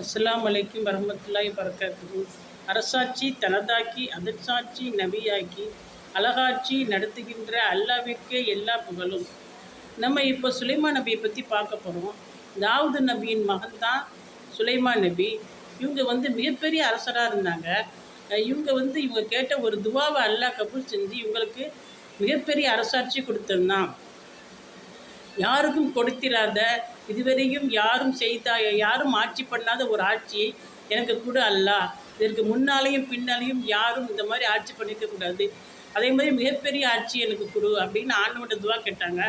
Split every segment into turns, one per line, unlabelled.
அஸ்லாம் அலைக்கும் வரமத்துல்லாஹி வரகாத்துஹு அரசாட்சி தனதாக்கி அதற்சாட்சி நபியாக்கி அழகாட்சி நடத்துகின்ற அல்லாவிற்கே எல்லா புகழும். நம்ம இப்போ சுலைமா நபியை பற்றி பார்க்க போகிறோம் தாவூது நபியின் மகன் தான் சுலைமா நபி. இவங்க வந்து மிகப்பெரிய அரசராக இருந்தாங்க. இவங்க வந்து இவங்க கேட்ட ஒரு துவாவை அல்லாஹ் கபூல் செஞ்சு இவங்களுக்கு மிகப்பெரிய அரசாட்சி கொடுத்திருந்தான் யாருக்கும் கொடுத்திராத இதுவரையும் யாரும் செய்தா யாரும் ஆட்சி பண்ணாத ஒரு ஆட்சியை எனக்கு கூட அல்ல. இதற்கு முன்னாலேயும் பின்னாலேயும் யாரும் இந்த மாதிரி ஆட்சி பண்ணிக்க கூடாது. அதே மாதிரி மிகப்பெரிய ஆட்சி எனக்கு கொடு அப்படின்னு ஆண்டவன் துவா கேட்டாங்க.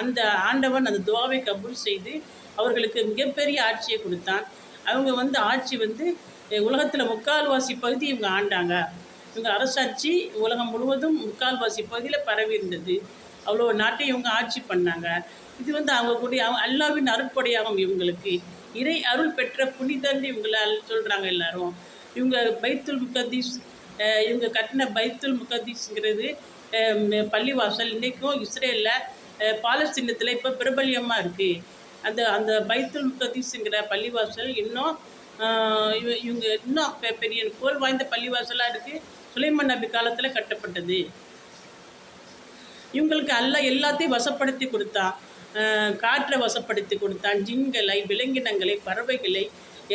அந்த ஆண்டவன் அந்த துவாவை கபூல் செய்து அவர்களுக்கு மிகப்பெரிய ஆட்சியை கொடுத்தான். அவங்க வந்து ஆட்சி வந்து உலகத்தில் முக்கால்வாசி பகுதி இவங்க ஆண்டாங்க. இவங்க அரசாட்சி உலகம் முழுவதும் முக்கால்வாசி பகுதியில் பரவி இருந்தது. அவ்வளோ நாட்டை இவங்க ஆட்சி பண்ணாங்க. இது வந்து அவங்க கூடிய அவங்க அல்லாவின் அருட்படையாகும் இவங்களுக்கு. இறை அருள் பெற்ற புனிதர்னு இவங்கள சொல்கிறாங்க எல்லாரும். இவங்க பைத்துல் முகதீஸ் இவங்க கட்டின பைத்துல் முகதீஸ்ங்கிறது பள்ளிவாசல். இன்றைக்கும் இஸ்ரேலில் பாலஸ்தீனத்தில் இப்போ பிரபல்யமாக இருக்குது அந்த அந்த பைத்துல் முகதீஸுங்கிற பள்ளிவாசல் இன்னும் இவங்க இன்னும் பெ- பெரிய புகழ் வாய்ந்த பள்ளிவாசலாக இருக்குது சுலைமன் நபி காலத்தில் கட்டப்பட்டது. இவங்களுக்கு அல்ல எல்லாத்தையும் வசப்படுத்தி கொடுத்தான் காற்றை வசப்படுத்தி கொடுத்தான் ஜிங்களை விலங்கினங்களை பறவைகளை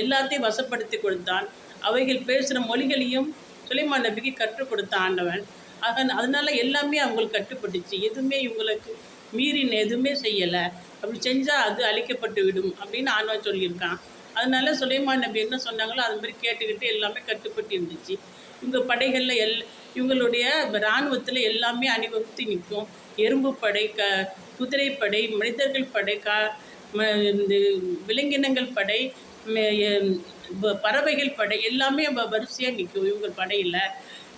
எல்லாத்தையும் வசப்படுத்தி கொடுத்தான். அவைகள் பேசுகிற மொழிகளையும் சுலைமான் நபிக்கு கற்றுக் கொடுத்த ஆண்டவன். ஆக அதனால எல்லாமே அவங்களுக்கு கட்டுப்பட்டுச்சு. எதுவுமே இவங்களுக்கு மீறின எதுவுமே செய்யலை. அப்படி செஞ்சால் அது அழிக்கப்பட்டு விடும் அப்படின்னு ஆண்டவன் சொல்லியிருக்கான். அதனால சுலைமான் நபி என்ன சொன்னாங்களோ அது மாதிரி கேட்டுக்கிட்டு எல்லாமே கட்டுப்பட்டு இருந்துச்சு. இவங்க படைகளில் எல் இவங்களுடைய இராணுவத்தில் எல்லாமே அணிவகுத்து நிற்கும். எறும்பு படை க குதிரைப்படை மனிதர்கள் படை கா ம- இந்த விலங்கினங்கள் படை பறவைகள் படை எல்லாமே வரிசையாக நிற்கும் இவங்க படையில்.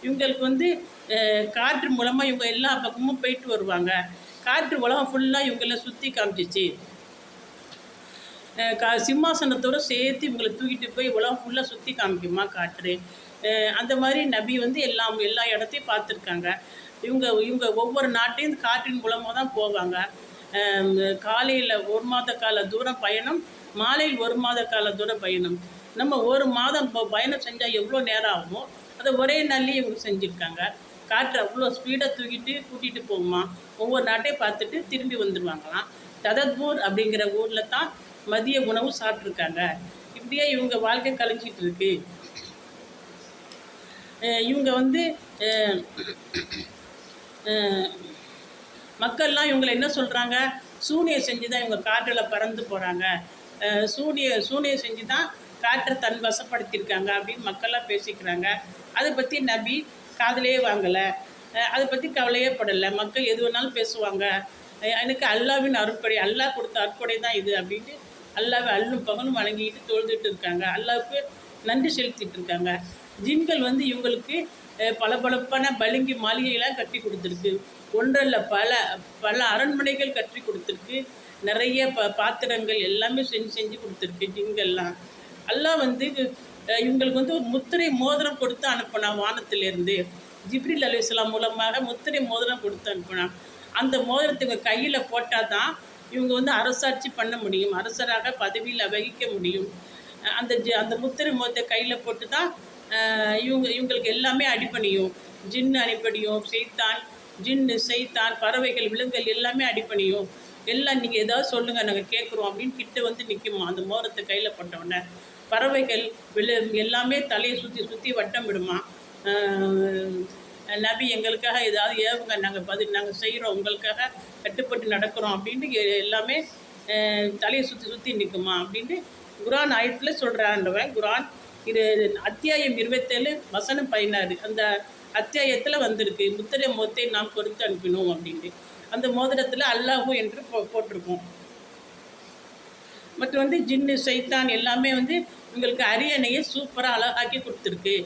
இவங்களுக்கு வந்து காற்று மூலமாக இவங்க எல்லா பக்கமும் போயிட்டு வருவாங்க. காற்று உலகம் ஃபுல்லாக இவங்கள சுற்றி காமிச்சிச்சு. கா சிம்மாசனத்தோடு சேர்த்து இவங்களை தூக்கிட்டு போய் உலகம் ஃபுல்லாக சுற்றி காமிக்குமா காற்று அந்த மாதிரி நபி வந்து எல்லாம் எல்லா இடத்தையும் பார்த்துருக்காங்க. இவங்க இவங்க ஒவ்வொரு நாட்டையும் காற்றின் மூலமாக தான் போவாங்க. காலையில் ஒரு மாத கால தூரம் பயணம் மாலையில் ஒரு மாத கால தூரம் பயணம். நம்ம ஒரு மாதம் இப்போ பயணம் செஞ்சால் எவ்வளோ நேரம் ஆகுமோ அதை ஒரே நாள்லேயே இவங்க செஞ்சுருக்காங்க. காற்று அவ்வளோ ஸ்பீடாக தூக்கிட்டு கூட்டிகிட்டு போகுமா ஒவ்வொரு நாட்டையும் பார்த்துட்டு திரும்பி வந்துடுவாங்களாம் ததத்பூர் அப்படிங்கிற ஊரில் தான் மதிய உணவு சாப்பிட்ருக்காங்க இப்படியே இவங்க வாழ்க்கை கழிஞ்சிட்டு இருக்கு. இவங்க வந்து மக்கள்லாம் இவங்களை என்ன சொல்கிறாங்க சூனியம் செஞ்சு தான் இவங்க காற்றில் பறந்து போகிறாங்க சூனிய சூனியம் செஞ்சு தான் காற்றை தன் வசப்படுத்தியிருக்காங்க அப்படின்னு மக்கள்லாம் பேசிக்கிறாங்க. அதை பற்றி நபி காதலே வாங்கலை. அதை பற்றி கவலையே படலை. மக்கள் எது வேணாலும் பேசுவாங்க. எனக்கு அல்லாவின் அருட்படை அல்லாஹ் கொடுத்த அருட்படை தான் இது அப்படின்ட்டு அல்லாவை அல்லும் பகலும் வணங்கிட்டு தொழுதுட்டு இருக்காங்க. அல்லாவுக்கு நன்றி செலுத்திட்டு இருக்காங்க. ஜின்கள் வந்து இவங்களுக்கு பளபளப்பான பளிங்கு மாளிகையெல்லாம் கட்டி கொடுத்துருக்கு. ஒன்றல்ல பல பல அரண்மனைகள் கட்டி கொடுத்துருக்கு. நிறைய ப பாத்திரங்கள் எல்லாமே செஞ்சு செஞ்சு கொடுத்துருக்கு ஜின்கள்லாம். எல்லாம் வந்து இவங்களுக்கு வந்து ஒரு முத்திரை மோதிரம் கொடுத்து அனுப்பினான் வானத்திலேருந்து. ஜிப்ரில் அலிஸ்லாம் மூலமாக முத்திரை மோதிரம் கொடுத்து அனுப்பினான். அந்த மோதிரத்துக்கு கையில் போட்டால் தான் இவங்க வந்து அரசாட்சி பண்ண முடியும் அரசராக பதவியில் வகிக்க முடியும். அந்த ஜ அந்த முத்திரை முகத்தை கையில் போட்டு தான் இவங்க இவங்களுக்கு எல்லாமே அடிப்பணியும் ஜின்னு அடிப்பணியும் செய்தான் ஜின்னு செய்தான் பறவைகள் விலங்குகள் எல்லாமே அடிப்பணியும் எல்லாம் நீங்கள் ஏதாவது சொல்லுங்கள் நாங்கள் கேட்குறோம் அப்படின்னு கிட்ட வந்து நிற்குமா அந்த மோரத்தை கையில் போட்டவுடனே. பறவைகள் வில எல்லாமே தலையை சுற்றி சுற்றி வட்டம் விடுமா? நபி எங்களுக்காக ஏதாவது ஏவுங்க. நாங்கள் பதில் நாங்கள் செய்கிறோம் உங்களுக்காக கட்டுப்பட்டு நடக்கிறோம் அப்படின்ட்டு எ- எல்லாமே தலையை சுற்றி சுற்றி நிற்குமா அப்படின்ட்டு குரான் ஆயத்தில் சொல்கிறான்றவன் குரான் இது அத்தியாயம் இருபத்தேழு வசனம் பதினாறு. அந்த அத்தியாயத்தில் வந்திருக்கு. முத்திரை மோத்தை நாம் கொடுத்து அனுப்பினோம் அப்படின்ட்டு. அந்த மோதிரத்தில் அல்லாஹூ என்று போ போட்டிருக்கோம். மற்றும் வந்து ஜின்னு சைத்தான் எல்லாமே வந்து உங்களுக்கு அரியணையை சூப்பராக அழகாக்கி கொடுத்துருக்கு.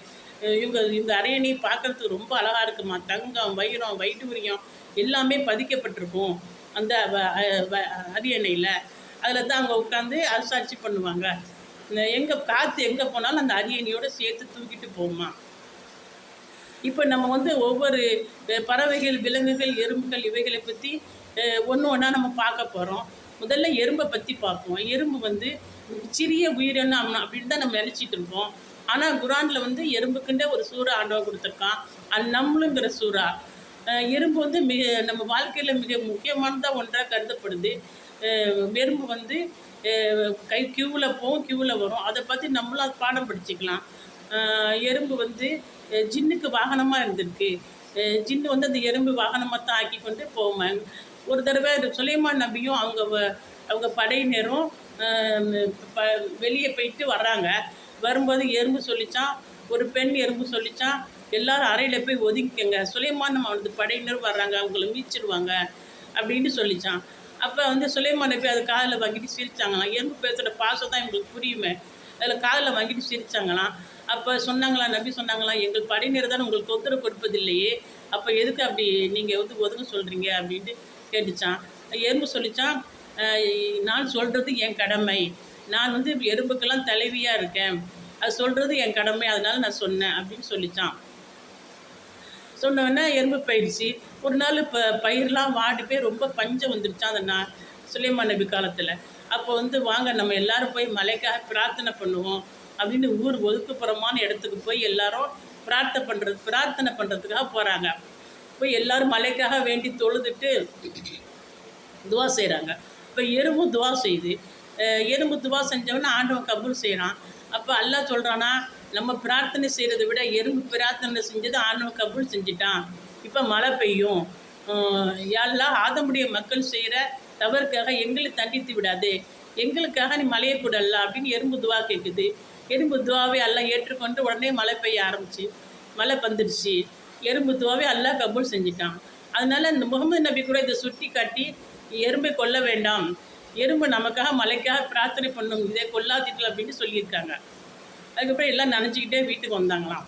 இவங்க இந்த அரியணை பார்க்கறதுக்கு ரொம்ப அழகாக இருக்குமா? தங்கம் வைரம் வைடூரியம் எல்லாமே பதிக்கப்பட்டிருக்கும். அந்த அரியணையில். அதில் தான் அவங்க உட்காந்து அரசாட்சி பண்ணுவாங்க. எங்கே காற்று எங்கே போனாலும் அந்த அரியணையோடு சேர்த்து தூக்கிட்டு போகுமா? இப்போ நம்ம வந்து ஒவ்வொரு பறவைகள் விலங்குகள் எறும்புகள் இவைகளை பற்றி ஒன்று ஒன்றா நம்ம பார்க்க போகிறோம் முதல்ல எறும்பை பற்றி பார்ப்போம். எறும்பு வந்து சிறிய உயிரினம் அப்படின்னு தான் நம்ம நினச்சிட்டு இருக்கோம் ஆனால் குரானில் வந்து எறும்புக்குண்டே ஒரு சூறா ஆண்டவ கொடுத்துருக்கான். அது நம்மளுங்கிற சூறா. எறும்பு வந்து மிக நம்ம வாழ்க்கையில் மிக முக்கியமானதாக ஒன்றாக கருதப்படுது. எறும்பு வந்து கை க்யூவில் போகும் கியூவில் வரும். அதை பற்றி நம்மளும் அது பாடம் படிச்சுக்கலாம். எறும்பு வந்து ஜின்னுக்கு வாகனமாக இருந்திருக்கு. ஜின்னு வந்து அந்த எறும்பு வாகனமாக தான் ஆக்கி கொண்டு போவேன் ஒரு தடவை சுலைமான் நபியும் அவங்க வ- அவங்க படையினரும் ப வெளியே போயிட்டு வர்றாங்க. வரும்போது எறும்பு சொல்லிச்சான் ஒரு பெண் எறும்பு சொல்லிச்சான் எல்லாரும் அறையில் போய் ஒதுங்கிக்கங்க சுலைமான் அவனது படையினர் வர்றாங்க அவங்கள மீச்சிடுவாங்க அப்படின்னு சொல்லிச்சான். அப்போ வந்து சுலைமானை போய் அது காதில் வாங்கிட்டு சிரிச்சாங்களாம். எறும்பு பேசுகிற பாசம் தான் எங்களுக்கு புரியுமே. அதில் காதில் வாங்கிட்டு சிரிச்சாங்களாம். அப்போ சொன்னாங்களா நம்பி சொன்னாங்களாம் எங்கள் படையினர் தான் உங்களுக்கு தொந்தரவு கொடுப்பதில்லையே. அப்போ எதுக்கு அப்படி நீங்கள் வந்து ஒதுங்க சொல்கிறீங்க அப்படின்ட்டு கேட்டுச்சான். எறும்பு சொல்லிச்சான் நான் சொல்கிறது என் கடமை. நான் வந்து எறும்புக்கெல்லாம் தலைவியாக இருக்கேன். அது சொல்கிறது என் கடமை அதனால் நான் சொன்னேன் அப்படின்னு சொல்லிச்சான். சொன்னோடனே எறும்பு போயிடுச்சு. ஒரு நாள் இப்போ பயிரெலாம் வாடி போய் ரொம்ப பஞ்சம் வந்துடுச்சான் அந்த நா சுலைமா நபி காலத்தில். அப்போ வந்து வாங்க நம்ம எல்லாரும் போய் மலைக்காக பிரார்த்தனை பண்ணுவோம் அப்படின்னு ஊர் ஒதுக்குப்புறமான இடத்துக்கு போய் எல்லாரும் பிரார்த்தனை பண்ணுறது பிரார்த்தனை பண்ணுறதுக்காக போகிறாங்க போய் எல்லோரும் மலைக்காக வேண்டி தொழுதுட்டு துவா செய்கிறாங்க இப்போ எறும்பும் துவா செய்யுது எறும்பு துவா செஞ்சவொன்னே ஆண்டவன் கபூல் செய்கிறான் அப்போ அல்லா சொல்கிறானா நம்ம பிரார்த்தனை செய்கிறத விட எறும்பு பிரார்த்தனை செஞ்சது ஆண்டவன் கபூல் செஞ்சிட்டான். இப்போ மழை பெய்யும். எல்லாம் ஆதமுடைய மக்கள் செய்கிற தவறுக்காக எங்களை தண்டித்து விடாதே. எங்களுக்காக நீ மழையை கூடல்ல அப்படின்னு எறும்பு துவா கேட்குது எறும்பு துவாவை எல்லாம் ஏற்றுக்கொண்டு உடனே மழை பெய்ய ஆரம்பிச்சு. மழை பந்துடுச்சு எறும்பு துவாவை அல்லாஹ் கபூல் செஞ்சிட்டான். அதனால் இந்த முகமது நபி கூட இதை சுட்டி காட்டி எறும்பை கொல்ல வேண்டாம். எறும்பு நமக்காக மலைக்காக பிரார்த்தனை பண்ணும் இதை கொல்லாதீர்கள் அப்படின்னு சொல்லியிருக்காங்க. அதுக்கப்புறம் எல்லாம் நினச்சிக்கிட்டே வீட்டுக்கு வந்தாங்களாம்.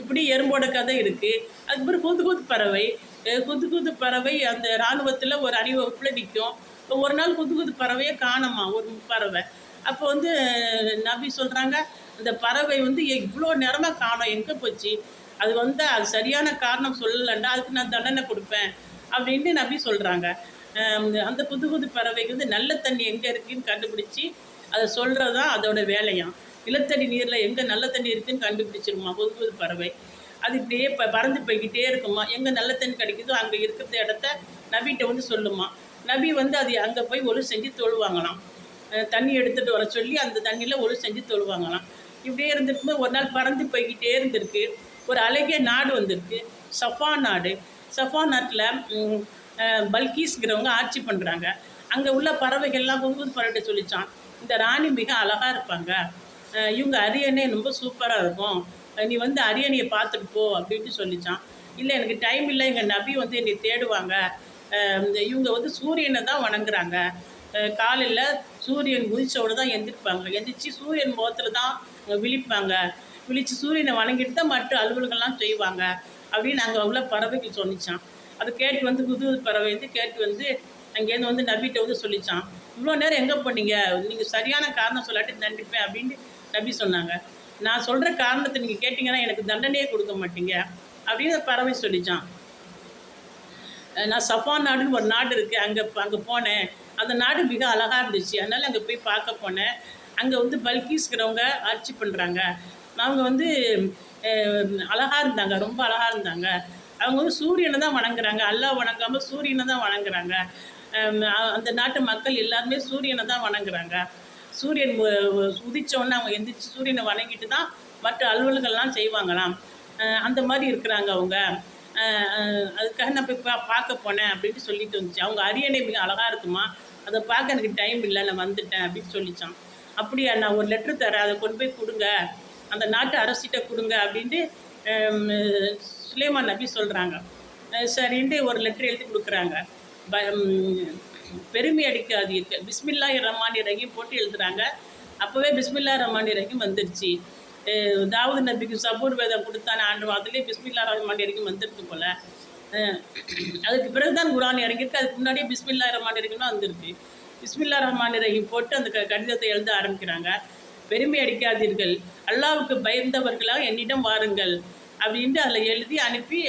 இப்படி எறும்போட கதை இருக்குது அதுக்கப்புறம் கூத்து குத்து பறவை குத்து குத்து பறவை அந்த இராணுவத்தில் ஒரு அணிவகுப்பில் நிற்கும் ஒரு நாள் குத்து குத்து பறவையை காணோமா ஒரு பறவை. அப்போ வந்து நபி சொல்கிறாங்க அந்த பறவை வந்து இவ்வளோ நேரமாக காணும் எங்கே போச்சு? அது வந்து அது சரியான காரணம் சொல்லலைண்டா அதுக்கு நான் தண்டனை கொடுப்பேன் அப்படின்ட்டு நபி சொல்கிறாங்க அந்த புது புது பறவைக்கு வந்து நல்ல தண்ணி எங்கே இருக்குன்னு கண்டுபிடிச்சி அதை சொல்கிறது தான் அதோட வேலையாம். நிலத்தடி நீரில் எங்கே நல்ல தண்ணி இருக்குதுன்னு கண்டுபிடிச்சிருமா புது புது பறவை. அது இப்படியே இப்போ பறந்து போய்கிட்டே இருக்குமா? எங்கே நல்ல தண்ணி கிடைக்குதோ அங்கே இருக்கிற இடத்த நபிகிட்ட வந்து சொல்லுமா. நபி வந்து அது அங்கே போய் ஒழு செஞ்சு தொழுவாங்களாம். தண்ணி எடுத்துகிட்டு வர சொல்லி அந்த தண்ணியில் ஒழு செஞ்சு தொழுவாங்களாம். இப்படியே இருந்துட்டு ஒரு நாள் பறந்து போய்கிட்டே இருந்திருக்கு. ஒரு அழகிய நாடு வந்திருக்கு. சஃபா நாடு. சஃபா நாட்டில் பல்கீஸ்ங்கிறவங்க ஆட்சி பண்ணுறாங்க அங்கே உள்ள பறவைகள்லாம் புது பறவைகிட்ட சொல்லிச்சான். இந்த ராணி மிக அழகாக இருப்பாங்க. இவங்க அரியணை ரொம்ப சூப்பராக இருக்கும். நீ வந்து அரியணையை பார்த்துட்டு போ அப்படின்ட்டு சொல்லிச்சான். இல்லை எனக்கு டைம் இல்லை. எங்கள் நபி வந்து என்னை தேடுவாங்க. இந்த இவங்க வந்து சூரியனை தான் வணங்குறாங்க. காலையில் சூரியன் உதிச்சோடு தான் எந்திரிப்பாங்க. எந்திரிச்சு சூரியன் முகத்தில் தான் விழிப்பாங்க. விழித்து சூரியனை வணங்கிட்டு தான் மற்ற அலுவல்கள்லாம் செய்வாங்க அப்படின்னு அங்கே உள்ள பறவைகள் சொன்னிச்சான். அது கேட்டு வந்து குது பறவை வந்து கேட்டு வந்து அங்கேருந்து வந்து நபிகிட்ட வந்து சொல்லிச்சான். இவ்வளோ நேரம் எங்கே போனீங்க? நீங்கள் சரியான காரணம் சொல்லாட்டி தண்டிப்பேன் அப்படின்ட்டு நபி சொன்னாங்க. நான் சொல்கிற காரணத்தை நீங்கள் கேட்டிங்கன்னா எனக்கு தண்டனையே கொடுக்க மாட்டீங்க அப்படின்னு பறவை சொல்லிச்சான். நான் சஃபான் நாடுன்னு ஒரு நாடு இருக்குது அங்கே அங்கே போனேன். அந்த நாடு மிக அழகாக இருந்துச்சு. அதனால் அங்கே போய் பார்க்க போனேன். அங்கே வந்து பல்கீஸ்கிறவங்க ஆட்சி பண்ணுறாங்க. அவங்க வந்து அழகாக இருந்தாங்க. ரொம்ப அழகாக இருந்தாங்க. அவங்க வந்து சூரியனை தான் வணங்குறாங்க. அல்லாஹ் வணங்காமல் சூரியனை தான் வணங்குறாங்க. அந்த நாட்டு மக்கள் எல்லாருமே சூரியனை தான் வணங்குறாங்க. சூரியன் உதிச்சோடனே அவங்க எந்திரிச்சு சூரியனை வணங்கிட்டு தான் மற்ற அலுவல்கள்லாம் செய்வாங்களாம். அந்த மாதிரி இருக்கிறாங்க அவங்க. அதுக்காக நான் போய் பா பார்க்க போனேன் அப்படின்ட்டு சொல்லிட்டு வந்துச்சு. அவங்க அரியணை மிக அழகாக இருக்குமா? அதை பார்க்க எனக்கு டைம் இல்லை நான் வந்துட்டேன் அப்படின்னு சொல்லித்தான் அப்படியா நான் ஒரு லெட்ரு தரேன். அதை கொண்டு போய் கொடுங்க. அந்த நாட்டு அரசிட்ட கொடுங்க அப்படின்ட்டு சுலைமான் நபி சொல்கிறாங்க சரின்ட்டு ஒரு லெட்ரு எழுதி கொடுக்குறாங்க. ப பெருமை அடிக்காது பிஸ்மில்லா ரஹ்மான் ரஹீம் போட்டு எழுதுகிறாங்க அப்போவே பிஸ்மில்லா ரஹ்மான் ரஹீம் வந்துருச்சு. அஹ் தாவூது நபிக்கு சபூர் வேதம் கொடுத்தான ஆண்டு அதுலேயே பிஸ்மில்லா ரஹ்மான் ரஹீம் வந்துருக்கு போல். அதுக்கு பிறகு தான் குரான் இறங்கியிருக்கு. அதுக்கு முன்னாடியே பிஸ்மில்லா ரஹ்மான் ரஹீம் தான் வந்திருக்கு. பிஸ்மில்லா ரஹ்மான் ரஹீம் போட்டு அந்த க- கடிதத்தை எழுத ஆரம்பிக்கிறாங்க. பெருமை அடிக்காதீர்கள். அல்லாவுக்கு பயந்தவர்களாக என்னிடம் வாருங்கள். அப்படின்ட்டு அதில் எழுதி அனுப்பி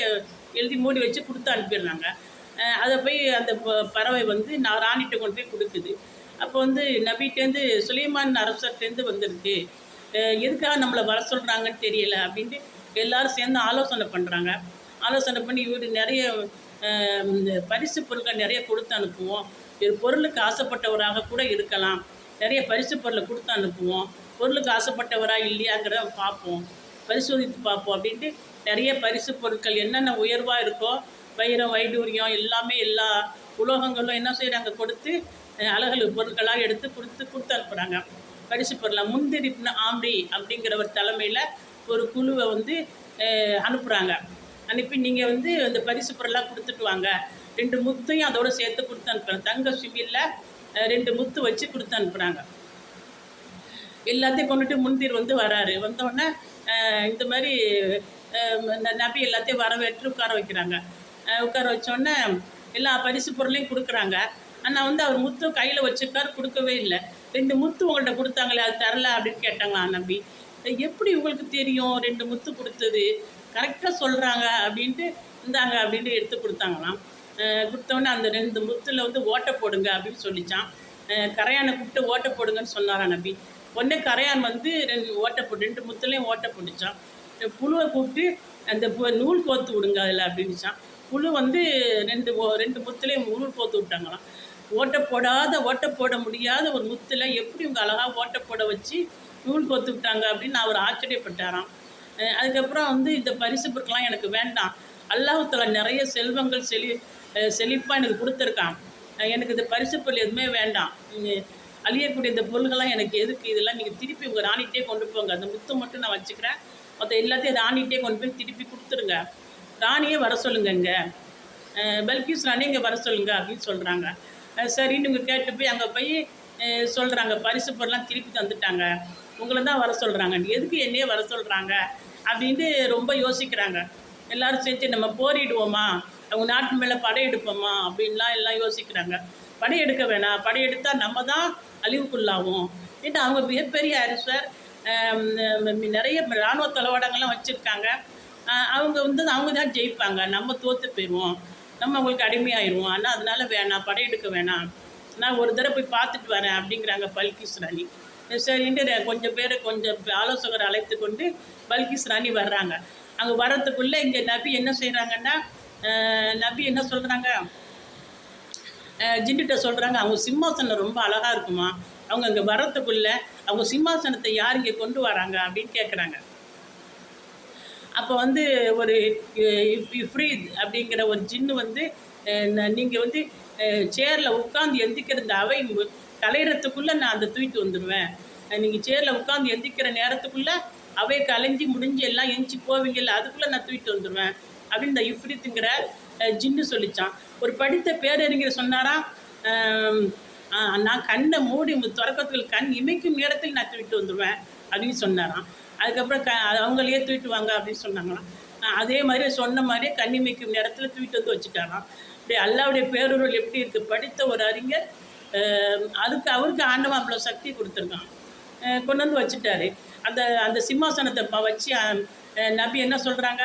எழுதி மூடி வச்சு கொடுத்து அனுப்பிடுறாங்க. அதை போய் அந்த ப- பறவை வந்து நான் ராணிகிட்ட கொண்டு போய் கொடுக்குது. அப்போ வந்து நபிகிட்டேருந்து சுலைமான் அரசர்கிட்டேருந்து வந்திருக்கு. எதுக்காக நம்மளை வர சொல்கிறாங்கன்னு தெரியல அப்படின்ட்டு எல்லாரும் சேர்ந்து ஆலோசனை பண்ணுறாங்க ஆலோசனை பண்ணி இவர் நிறைய இந்த பரிசு பொருட்கள் நிறைய கொடுத்து அனுப்புவோம். ஒரு பொருளுக்கு ஆசைப்பட்டவராக கூட இருக்கலாம். நிறைய பரிசு பொருளை கொடுத்து அனுப்புவோம். பொருளுக்கு ஆசைப்பட்டவராக இல்லையாங்கிறத பார்ப்போம். பரிசோதித்து பார்ப்போம் அப்படின்ட்டு நிறைய பரிசு பொருட்கள் என்னென்ன உயர்வாக இருக்கோ வைரம் வைடூரியம் எல்லாமே எல்லா உலோகங்களும் என்ன செய்கிறாங்க கொடுத்து அழகு பொருட்களாக எடுத்து கொடுத்து கொடுத்து அனுப்புகிறாங்க பரிசு பொருளாக முந்திரி ஆம்டி அப்படிங்கிற ஒரு தலைமையில் ஒரு குழுவை வந்து அனுப்புகிறாங்க அனுப்பி நீங்கள் வந்து அந்த பரிசு பொருளாக கொடுத்துட்டு வாங்க. ரெண்டு முத்தையும் அதோட சேர்த்து கொடுத்து அனுப்புகிறாங்க தங்க சிமில்ல ரெண்டு முத்து வச்சு கொடுத்து அனுப்புகிறாங்க எல்லாத்தையும் கொண்டுட்டு முந்திர் வந்து வராரு. வந்தோடனே இந்த மாதிரி இந்த நபி எல்லாத்தையும் வரவேற்று உட்கார வைக்கிறாங்க. உட்கார வச்சோடனே எல்லா பரிசு பொருளையும் கொடுக்குறாங்க. ஆனால் வந்து அவர் முத்து கையில் வச்சிருக்காரு கொடுக்கவே இல்லை. ரெண்டு முத்து உங்கள்கிட்ட கொடுத்தாங்களே அது தரல அப்படின்னு கேட்டாங்களாம் நம்பி எப்படி உங்களுக்கு தெரியும்? ரெண்டு முத்து கொடுத்தது கரெக்டாக சொல்கிறாங்க அப்படின்ட்டு இந்தாங்க அப்படின்ட்டு எடுத்து கொடுத்தாங்களாம். கொடுத்தோன்னே அந்த ரெண்டு முத்தில் வந்து ஓட்டை போடுங்க அப்படின்னு சொல்லிச்சான் கரையானை கூப்பிட்டு ஓட்டை போடுங்கன்னு சொன்னாரா நம்பி உடனே கரையான் வந்து ரெண்டு ஓட்டை போட்டு ரெண்டு முத்துலையும் ஓட்டை போட்டுச்சான் புழுவை கூப்பிட்டு அந்த நூல் கோத்து விடுங்க அதில் அப்படின்னுச்சான் புழு வந்து ரெண்டு ஓ- ரெண்டு முத்துலையும் நூல் கோத்து விட்டாங்களாம். ஓட்டை போடாத ஓட்டை போட முடியாத ஒரு முத்தில் எப்படி இவங்க அழகாக ஓட்டை போட வச்சு நூல் கோத்து விட்டாங்க அப்படின்னு அவர் ஆச்சரியப்பட்டாராம். அதுக்கப்புறம் வந்து இந்த பரிசு பொருட்கள்லாம் எனக்கு வேண்டாம். அல்லாஹுத்தாலா நிறைய செல்வங்கள் செழி செழிப்பாக எனக்கு கொடுத்துருக்கான் எனக்கு இந்த பரிசு பொருள் எதுவுமே வேண்டாம். அழியக்கூடிய இந்த பொருள்கள்லாம் எனக்கு எதுக்கு? இதெல்லாம் நீங்கள் திருப்பி உங்கள் ராணிகிட்டே கொண்டு போங்க. அந்த முத்து மட்டும் நான் வச்சுக்கிறேன். மற்ற எல்லாத்தையும் ராணிகிட்டே கொண்டு போய் திருப்பி கொடுத்துருங்க. ராணியே வர சொல்லுங்க இங்கே பல்கியூஸ் ராணி இங்கே வர சொல்லுங்க அப்படின்னு சொல்கிறாங்க சரின்னு இவங்க கேட்டு போய் அங்கே போய் சொல்கிறாங்க பரிசு பொருள்லாம் திருப்பி தந்துட்டாங்க. உங்களை தான் வர சொல்கிறாங்க எதுக்கு என்னையே வர சொல்கிறாங்க அப்படின்ட்டு ரொம்ப யோசிக்கிறாங்க. எல்லோரும் சேர்த்து நம்ம போரிடுவோமா? அவங்க நாட்டு மேலே படையெடுப்போமா? அப்படின்லாம் எல்லாம் யோசிக்கிறாங்க. படையெடுக்க வேணாம் படையெடுத்தால் நம்ம தான் அழிவுக்குள்ளாகும் ஏன்னா அவங்க மிகப்பெரிய அரசர் நிறைய இராணுவ தளவாடங்கள்லாம் வச்சுருக்காங்க. அவங்க வந்து அவங்க தான் ஜெயிப்பாங்க. நம்ம தோற்று போயிடுவோம் நம்ம அவங்களுக்கு அடிமையாயிடுவோம் ஆனால் அதனால் வேணாம் படையெடுக்க வேணாம். நான் ஒரு தடவை போய் பார்த்துட்டு வரேன் அப்படிங்கிறாங்க பல்கிஸ் ராணி சரின்ட்டு கொஞ்சம் பேர் கொஞ்சம் ஆலோசகர் அழைத்து கொண்டு பல்கிஸ் ராணி வர்றாங்க. அங்கே வர்றதுக்குள்ளே இங்கே நபி என்ன செய்கிறாங்கன்னா நபி என்ன சொல்கிறாங்க ஜிண்டுகிட்ட சொல்கிறாங்க அவங்க சிம்மாசனம் ரொம்ப அழகாக இருக்குமா? அவங்க இங்கே வரத்துக்குள்ளே அவங்க சிம்மாசனத்தை யார் இங்கே கொண்டு வராங்க? அப்படின்னு கேட்குறாங்க அப்போ வந்து ஒரு இஃப்- இஃப்ரீத் அப்படிங்கிற ஒரு ஜின்னு வந்து நீங்கள் வந்து சேரில் உட்காந்து எந்திக்கிற இந்த அவை மு- கலையிறதுக்குள்ளே நான் அதை தூக்கிட்டு வந்துடுவேன் நீங்கள் சேரில் உட்காந்து எந்திக்கிற நேரத்துக்குள்ளே அவை கலைஞ்சி முடிஞ்சு எல்லாம் எஞ்சி போவீங்கல்ல அதுக்குள்ளே நான் தூக்கிட்டு வந்துடுவேன் அப்படின்னு இந்த இஃப்ரீத்துங்கிற ஜின்னு சொல்லிச்சான். ஒரு படித்த பேரறிஞர் சொன்னாராம் நான் கண்ணை மூடி தொடக்கத்தில் திறக்கத்துக்கு கண் இமைக்கும் நேரத்தில் நான் தூக்கிட்டு வந்துடுவேன் அப்படின்னு சொன்னாராம். அதுக்கப்புறம் க அவங்களையே தூக்கிட்டு வாங்க அப்படின்னு சொன்னாங்களாம். அதே மாதிரி சொன்ன மாதிரியே கண் இமைக்கும் நேரத்தில் தூக்கிட்டு வந்து வச்சுட்டாராம். இப்படி அல்லாவுடைய பேரூரில் எப்படி இருக்குது படித்த ஒரு அறிஞர் அதுக்கு அவருக்கு ஆண்டவன் அவ்வளோ சக்தி கொடுத்துருக்கான். கொண்டு வந்து வச்சுட்டாரு. அந்த அந்த சிம்மாசனத்தை வச்சு நபி என்ன சொல்கிறாங்க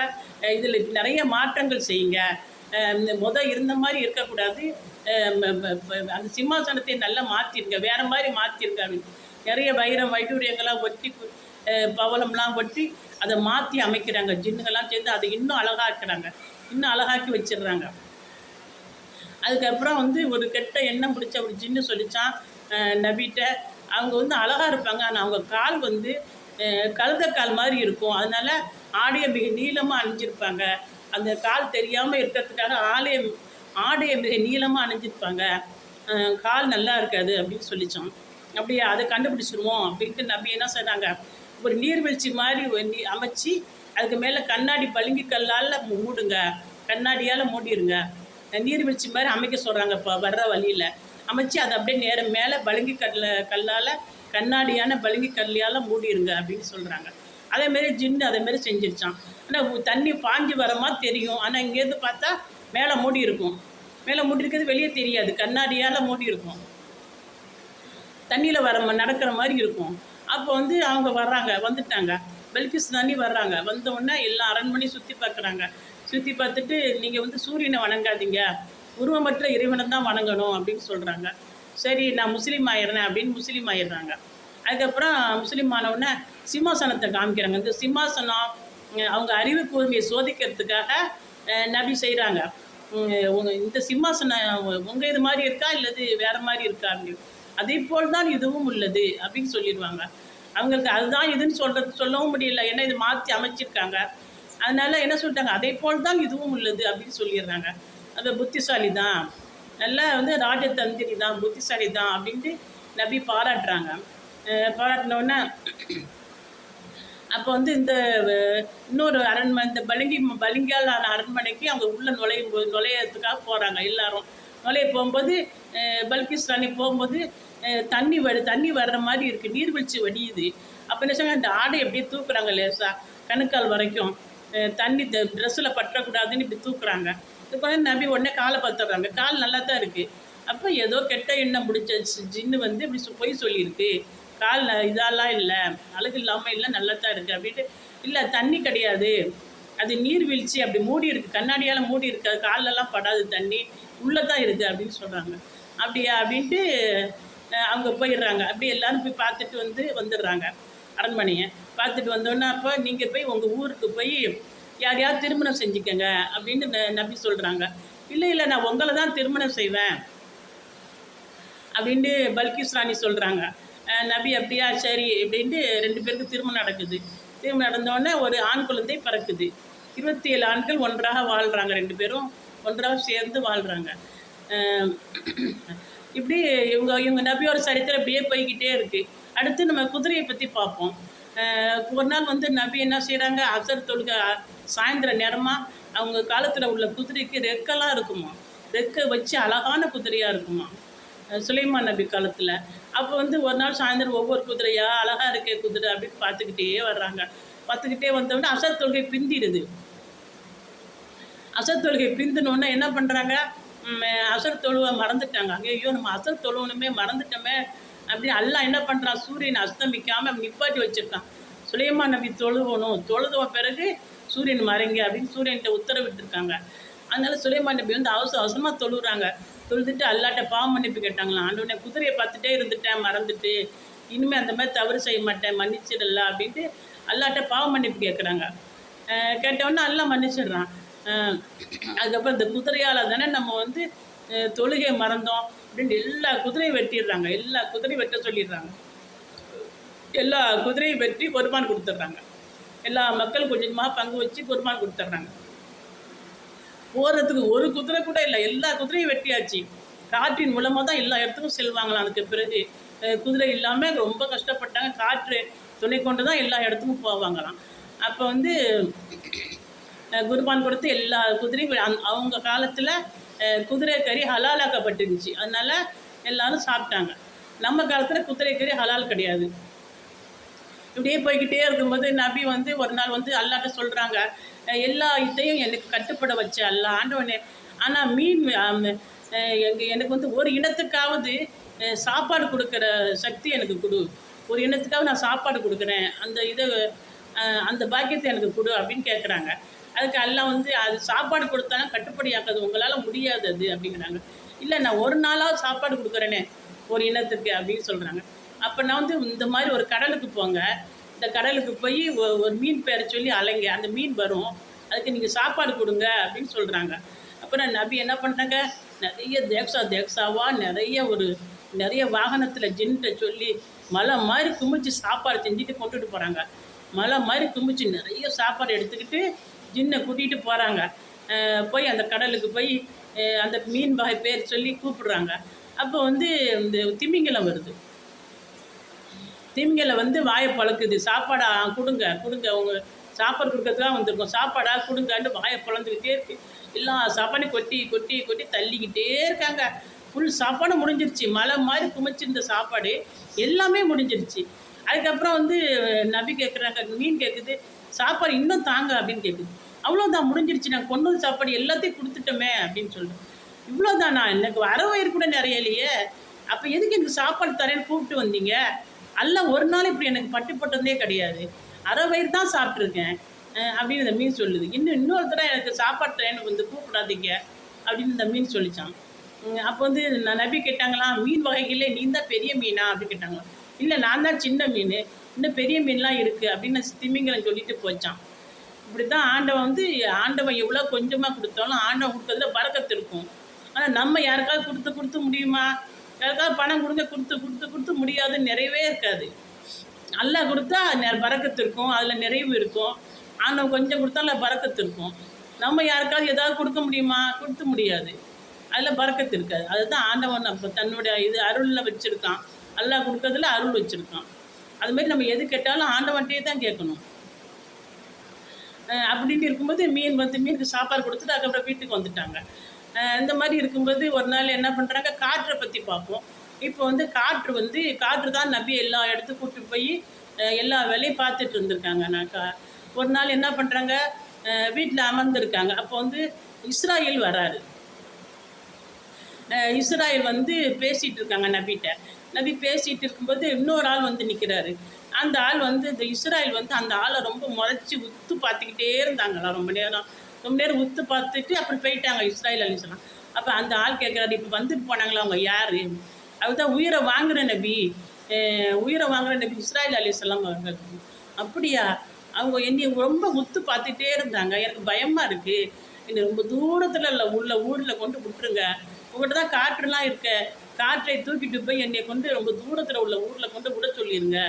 இதில் நிறைய மாற்றங்கள் செய்யுங்க. முத இருந்த மாதிரி இருக்கக்கூடாது. அந்த சிம்மாசனத்தை நல்லா மாற்றிருங்க வேற மாதிரி மாற்றிருங்க அப்படின்னு. நிறைய வைரம் வைடூரியங்கள்லாம் ஒட்டி பவளம்லாம் ஒட்டி அதை மாற்றி அமைக்கிறாங்க. ஜின்னுங்கெல்லாம் சேர்ந்து அதை இன்னும் அழகாக்குறாங்க. இன்னும் அழகாக்கி வச்சிடுறாங்க. அதுக்கப்புறம் வந்து ஒரு கெட்ட எண்ணம் பிடிச்ச ஒரு ஜின்னு சொல்லிச்சான் நபிட்ட அவங்க வந்து அழகாக இருப்பாங்க. ஆனால் அவங்க கால் வந்து கழுத கால் மாதிரி இருக்கும். அதனால ஆடிய மிக நீளமாக அணிஞ்சிருப்பாங்க. அந்த கால் தெரியாமல் இருக்கிறதுக்காக ஆலய ஆடையை மிக நீளமாக அணிஞ்சிருப்பாங்க. கால் நல்லா இருக்காது அப்படின்னு சொல்லிச்சோம். அப்படியே அதை கண்டுபிடிச்சிருவோம் அப்படின்ட்டு நம்பி என்ன சொன்னாங்க ஒரு நீர்வீழ்ச்சி மாதிரி நீ அமைச்சு அதுக்கு மேலே கண்ணாடி பளிங்கு கல்லால் மூடுங்க. கண்ணாடியால் மூடிடுங்க நீர்வீழ்ச்சி மாதிரி அமைக்க சொல்கிறாங்க இப்போ வர்ற வழியில். அமைச்சு அதை அப்படியே நேரம் மேலே பளிங்கு கல்ல கல்லால் கண்ணாடியான பளிங்கு கல்லையால் மூடிடுங்க அப்படின்னு சொல்கிறாங்க அதேமாரி ஜின்னு அதேமாரி செஞ்சிருச்சான் ஆனால் தண்ணி பாஞ்சு வர மாதிரி தெரியும். ஆனால் இங்கேருந்து பார்த்தா மேலே மூடி இருக்கும். மேலே மூடி இருக்கிறது வெளியே தெரியாது. கண்ணாடியால் மூடி இருக்கும். தண்ணியில் வர நடக்கிற மாதிரி இருக்கும். அப்போ வந்து அவங்க வர்றாங்க வந்துட்டாங்க. பெல்கிஸ் தாண்டி வர்றாங்க. வந்தவுடனே எல்லாம் எல்லா அரண்மனையும் சுற்றி பார்க்குறாங்க. சுற்றி பார்த்துட்டு நீங்கள் வந்து சூரியனை வணங்காதீங்க. உருவமற்ற இறைவனை தான் வணங்கணும் அப்படின்னு சொல்கிறாங்க சரி நான் முஸ்லீம் ஆயிடுறேன் அப்படின்னு முஸ்லீம் ஆயிடுறாங்க. அதுக்கப்புறம் முஸ்லீம் ஆனவுடனே சிம்மாசனத்தை காமிக்கிறாங்க. இந்த சிம்மாசனம் அவங்க அறிவு கூர்மையை சோதிக்கிறதுக்காக நபி செய்கிறாங்க உங்கள் இந்த சிம்மாசனம் உங்கள் இது மாதிரி இருக்கா இல்லது வேறு மாதிரி இருக்கா அப்படின்னு. அதே போல் தான் இதுவும் உள்ளது அப்படின்னு சொல்லிடுவாங்க. அவங்களுக்கு அதுதான் இதுன்னு சொல்கிறது சொல்லவும் முடியல. ஏன்னா இது மாற்றி அமைச்சிருக்காங்க. அதனால் என்ன சொல்லிட்டாங்க? அதே போல் தான் இதுவும் உள்ளது அப்படின்னு சொல்லிடுறாங்க. அது புத்திசாலி தான் நல்லா வந்து ராஜதந்திரி தான் புத்திசாலி தான் அப்படின்ட்டு நபி பாராட்டுறாங்க. அஹ் அப்போ வந்து இந்த இன்னொரு அரண்மனை இந்த பளிங்கி பளிங்கால் அரண்மனைக்கு அவங்க உள்ள நுழையும் போது நுழையிறதுக்காக போகிறாங்க எல்லாரும். நுழைய போகும்போது பல்கிஸ் ராணி போகும்போது தண்ணி வடு தண்ணி வர்ற மாதிரி இருக்குது நீர்வீழ்ச்சி வடியுது. அப்போ என்ன சொன்னாங்க இந்த ஆடை அப்படியே தூக்குறாங்க லேசா கணுக்கால் வரைக்கும். தண்ணி தண்ணி ட்ரெஸ்ஸில் பற்றக்கூடாதுன்னு இப்படி தூக்குறாங்க. இப்போ நம்பி உடனே காலை பார்த்துட்றாங்க கால் நல்லா தான் இருக்குது அப்போ ஏதோ கெட்ட எண்ணம் பிடிச்ச சி- ஜின்னு வந்து இப்படி சொ- பொய் சொல்லியிருக்கு. கால் இதெல்லாம் இல்லை. அழகு இல்லாமல் இல்லை நல்லா தான் இருக்குது அப்படின்ட்டு. இல்லை தண்ணி கிடையாது. அது நீர்வீழ்ச்சி அப்படி மூடி இருக்குது கண்ணாடியால் மூடி இருக்குது அது கால்லெல்லாம் படாது தண்ணி. உள்ளே தான் இருக்குது அப்படின்னு சொல்கிறாங்க அப்படியா? அப்படின்ட்டு அவங்க போயிடுறாங்க. அப்படி எல்லோரும் போய் பார்த்துட்டு வந்து வந்துடுறாங்க. அரண்மனையை. பார்த்துட்டு வந்தோன்னா அப்போ நீங்கள் போய் உங்கள் ஊருக்கு போய் யாரையாவது திருமணம் செஞ்சுக்கங்க அப்படின்னு ந- சொல்கிறாங்க இல்லை இல்லை நான் உங்களை தான் திருமணம் செய்வேன். அப்படின்ட்டு பல்கிஸ் ராணி சொல்கிறாங்க நபி அப்படியா? சரி அப்படின்ட்டு ரெண்டு பேருக்கு திருமணம் நடக்குது. திருமணம் நடந்தோடனே ஒரு ஆண் குழந்தை பிறக்குது. இருபத்தி ஏழு ஆண்கள் ஒன்றாக வாழ்கிறாங்க ரெண்டு பேரும் ஒன்றாக சேர்ந்து வாழ்கிறாங்க இப்படி இவங்க இவங்க நபியோட சரித்திரம் அப்படியே போய்கிட்டே இருக்குது அடுத்து நம்ம குதிரையை பற்றி பார்ப்போம். ஒரு நாள் வந்து நபி என்ன செய்கிறாங்க அசர் தொழுக சாயந்தர நேரமாக அவங்க காலத்தில் உள்ள குதிரைக்கு ரெக்கெல்லாம் இருக்குமா ரெக்கை வச்சு அழகான குதிரையாக இருக்குமா சுலைமான் நபி காலத்தில். அப்போ வந்து ஒரு நாள் சாயந்தரம் ஒவ்வொரு குதிரையாக அழகாக இருக்கே குதிரை அப்படின்னு பார்த்துக்கிட்டே வர்றாங்க. பார்த்துக்கிட்டே வந்தோடனே அசர் தொழுகை பிந்திடுது. அசர் தொழுகை பிந்தினோடனே என்ன பண்ணுறாங்க அசர் தொழுவை மறந்துட்டாங்க. ஐயோ நம்ம அசர் தொழுவனுமே மறந்துட்டோமே அப்படின்னு எல்லாம் என்ன பண்ணுறான் சூரியன் அஸ்தமிக்காமல் நிப்பாட்டி வச்சிருக்கான். சுலையமா நபி தொழுவணும் தொழுதுவ பிறகு சூரியன் மறைங்க அப்படின்னு சூரியன்கிட்ட உத்தரவிட்டிருக்காங்க. அதனால சுலைமான் நபி வந்து அவசர அவசரமாக தொழுகிறாங்க. தொழுதுட்டு அல்லாட்ட பாவம் மன்னிப்பு கேட்டாங்களாம். ஆண்டவனே குதிரையை பார்த்துட்டே இருந்துட்டேன் மறந்துட்டு. இனிமேல் அந்த மாதிரி தவறு செய்ய மாட்டேன் மன்னிச்சிடல அப்படின்ட்டு அல்லாட்ட பாவம் மன்னிப்பு கேட்குறாங்க. கேட்டவொடனே எல்லாம் மன்னிச்சிடுறான். அதுக்கப்புறம் இந்த குதிரையால் தானே நம்ம வந்து தொழுகை மறந்தோம் அப்படின்னு எல்லா குதிரையும் வெட்டிடுறாங்க. எல்லா குதிரையும் வெட்ட சொல்லிடுறாங்க. எல்லா குதிரையும் வெட்டி குர்பான் கொடுத்துட்றாங்க. எல்லா மக்கள் கொஞ்சமாக பங்கு வச்சு குர்பான் கொடுத்துட்றாங்க. போகிறதுக்கு ஒரு குதிரை கூட இல்லை எல்லா குதிரையும் வெட்டியாச்சு. காற்றின் மூலமாக தான் எல்லா இடத்துக்கும் செல்வாங்களாம் அதுக்கு பிறகு. குதிரை இல்லாமல் ரொம்ப கஷ்டப்பட்டாங்க. காற்று துணை கொண்டு தான் எல்லா இடத்துக்கும் போவாங்களாம். அப்போ வந்து அஹ் குர்பான் கொடுத்து எல்லா குதிரையும் அவங்க காலத்தில் குதிரை கறி ஹலாலாக்கப்பட்டிருந்துச்சு. அதனால எல்லாரும் சாப்பிட்டாங்க. நம்ம காலத்தில் குதிரை கறி ஹலால் கிடையாது. இப்படியே போய்கிட்டே இருக்கும்போது நபி வந்து ஒரு நாள் வந்து அல்லாட்ட சொல்கிறாங்க எல்லா இதையும் எனக்கு கட்டுப்பட வச்ச அல்ல. ஆண்டவனே ஆனால் மீன் எங்கள் எனக்கு வந்து ஒரு இனத்துக்காவது சாப்பாடு கொடுக்குற சக்தி எனக்கு கொடு. ஒரு இனத்துக்காவது நான் சாப்பாடு கொடுக்குறேன். அந்த இதை அந்த பாக்கியத்தை எனக்கு கொடு அப்படின்னு கேட்குறாங்க அதுக்கு எல்லாம் வந்து அது சாப்பாடு கொடுத்தாலும் கட்டுப்படியாக்காது. உங்களால் முடியாது அது அப்படிங்கிறாங்க. இல்லை நான் ஒரு நாளாக சாப்பாடு கொடுக்குறேனே ஒரு இனத்துக்கு அப்படின்னு சொல்கிறாங்க அப்போ நான் வந்து இந்த மாதிரி ஒரு கடலுக்கு போங்க. இந்த கடலுக்கு போய் ஒரு மீன் பேரை சொல்லி அலைங்க. அந்த மீன் வரும். அதுக்கு நீங்கள் சாப்பாடு கொடுங்க அப்படின்னு சொல்கிறாங்க அப்புறம் நபி என்ன பண்ணுறாங்க நிறைய தேக்ஸா தேக்ஸாவாக நிறைய ஒரு நிறைய வாகனத்தில் ஜின்ட்ட சொல்லி மலை மாதிரி குமிச்சு சாப்பாடு செஞ்சுட்டு கொண்டுட்டு போகிறாங்க மலை மாதிரி குமிச்சு நிறைய சாப்பாடு எடுத்துக்கிட்டு ஜின்னை கூட்டிகிட்டு போகிறாங்க போய் அந்த கடலுக்கு போய் அந்த மீன் வகை பேர் சொல்லி கூப்பிடுறாங்க. அப்போ வந்து இந்த திமிங்கலம் வருது. திமிங்கலை வந்து வாயை பழக்குது. சாப்பாடா கொடுங்க கொடுங்க. அவங்க சாப்பாடு கொடுக்கறதுக்காக வந்திருக்கோம். சாப்பாடா கொடுங்கன்னு வாயை பழந்துக்கிட்டே இருக்கு. எல்லா சாப்பாடையும் கொட்டி கொட்டி கொட்டி தள்ளிக்கிட்டே இருக்காங்க. ஃபுல் சாப்பாடு முடிஞ்சிருச்சு. மலை மாதிரி குமிச்சிருந்த சாப்பாடு எல்லாமே முடிஞ்சிருச்சு. அதுக்கப்புறம் வந்து நபி கேட்குறாங்க மீன் கேட்குது சாப்பாடு இன்னும் தாங்க அப்படின்னு கேட்குது அவ்வளோதான் முடிஞ்சிருச்சு. நான் கொண்டு வந்து சாப்பாடு எல்லாத்தையும் கொடுத்துட்டோமே அப்படின்னு சொல்லிட்டு இவ்வளோதானா எனக்கு வர வயிறு கூட இல்லையே அப்போ எதுக்கு எனக்கு சாப்பாடு தரேன்னு கூப்பிட்டு வந்தீங்க? அல்ல ஒரு நாள் இப்படி எனக்கு பட்டுப்பட்டதே கிடையாது. அரை வயிறு தான் சாப்பிட்ருக்கேன் அப்படின்னு இந்த மீன் சொல்லுது. இன்னும் இன்னொரு தடவை எனக்கு சாப்பாடு எனக்கு வந்து கூப்பிடாதீங்க அப்படின்னு இந்த மீன் சொல்லிச்சான். அப்போ வந்து நான் நபி கேட்டாங்களாம் மீன் வகைகளே நீ தான் பெரிய மீனா அப்படின்னு கேட்டாங்களாம் இல்லை நான் தான் சின்ன மீன். இன்னும் பெரிய மீன்லாம் இருக்குது அப்படின்னு திமிங்கலம் சொல்லிட்டு போச்சான். இப்படி தான் ஆண்டவன் வந்து ஆண்டவன் எவ்வளோ கொஞ்சமாக கொடுத்தாலும் ஆண்டவன் கொடுக்கறதுல பறக்கத்து இருக்கும். ஆனால் நம்ம யாருக்காவது கொடுத்து கொடுத்து முடியுமா? யாருக்காவது பணம் கொடுங்க கொடுத்து கொடுத்து கொடுத்து முடியாது நிறையவே இருக்காது. நல்லா கொடுத்தா பறக்கத்து இருக்கும் அதில் நிறைவு இருக்கும். ஆண்டவன் கொஞ்சம் கொடுத்தா அதில் பறக்கத்து இருக்கும். நம்ம யாருக்காவது ஏதாவது கொடுக்க முடியுமா? கொடுக்க முடியாது. அதில் பறக்கத்து இருக்காது. அதுதான் ஆண்டவன் நம்ம தன்னுடைய இது அருளில் வச்சுருக்கான். அல்லாஹ் கொடுக்கறதுல அருள் வச்சுருக்கான். அதுமாரி நம்ம எது கேட்டாலும் ஆண்டவன்கிட்டே தான் கேட்கணும். அப்படின்ட்டு அப்படின்னு இருக்கும்போது மீன் வந்து மீனுக்கு சாப்பாடு கொடுத்துட்டு அதுக்கப்புறம் வீட்டுக்கு வந்துட்டாங்க. இந்த மாதிரி இருக்கும்போது ஒரு நாள் என்ன பண்ணுறாங்க காற்றை பற்றி பார்ப்போம். இப்போ வந்து காற்று வந்து காற்று தான் நபி எல்லா இடத்துக்கும் கூப்பிட்டு போய் எல்லா வேலையும் பார்த்துட்டு இருந்திருக்காங்க. நான் கா ஒரு நாள் என்ன பண்ணுறாங்க வீட்டில் அமர்ந்திருக்காங்க. அப்போ வந்து இஸ்ராயல் வராரு. அஹ் வந்து பேசிகிட்டு இருக்காங்க நபிகிட்ட நபி பேசிகிட்டு இருக்கும்போது இன்னொரு ஆள் வந்து நிற்கிறாரு அந்த ஆள் வந்து இந்த இஸ்ராயல் வந்து அந்த ஆளை ரொம்ப முறைச்சி உத்து பார்த்துக்கிட்டே இருந்தாங்களாம். ரொம்ப நேரம் ரொம்ப நேரம் உத்து பார்த்துட்டு அப்புறம் போயிட்டாங்க இஸ்ராயேல் அலிஸ்லாம் அப்போ அந்த ஆள் கேட்குறாரு இப்போ வந்துட்டு போனாங்களா அவங்க? யார்? அதுதான் உயிரை வாங்குற நபி. உயிரை வாங்குற நபி இஸ்ராயேல் அலிஸ்லாம் அப்படியா? அவங்க என்னை ரொம்ப உத்து பார்த்துட்டே இருந்தாங்க. எனக்கு பயமாக இருக்குது என்னை ரொம்ப தூரத்தில் இல்லை உள்ள ஊரில் கொண்டு விட்டுருங்க. உங்கள்கிட்ட தான் காற்றுலாம் இருக்க. காற்றை தூக்கிட்டு போய் என்னை கொண்டு ரொம்ப தூரத்தில் உள்ள ஊரில் கொண்டு விட சொல்லிடுங்க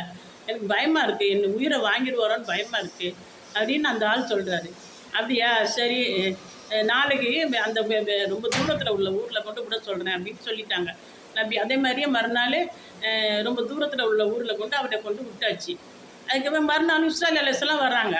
எனக்கு பயமாக இருக்குது என்னை உயிரை வாங்கிடுவாரோன்னு பயமாக இருக்குது அப்படின்னு அந்த ஆள் சொல்கிறாரு அப்படியா? சரி. நாளைக்கு அந்த ரொம்ப தூரத்தில் உள்ள ஊரில் கொண்டு விட சொல்கிறேன் அப்படின்னு சொல்லிட்டாங்க. நபி அதே மாதிரியே மறுநாள் ரொம்ப தூரத்தில் உள்ள ஊரில் கொண்டு அவரை கொண்டு விட்டாச்சு. அதுக்கப்புறம் மறுநாள் இஸ்ராயல் அலைஸ்லாம் வர்றாங்க.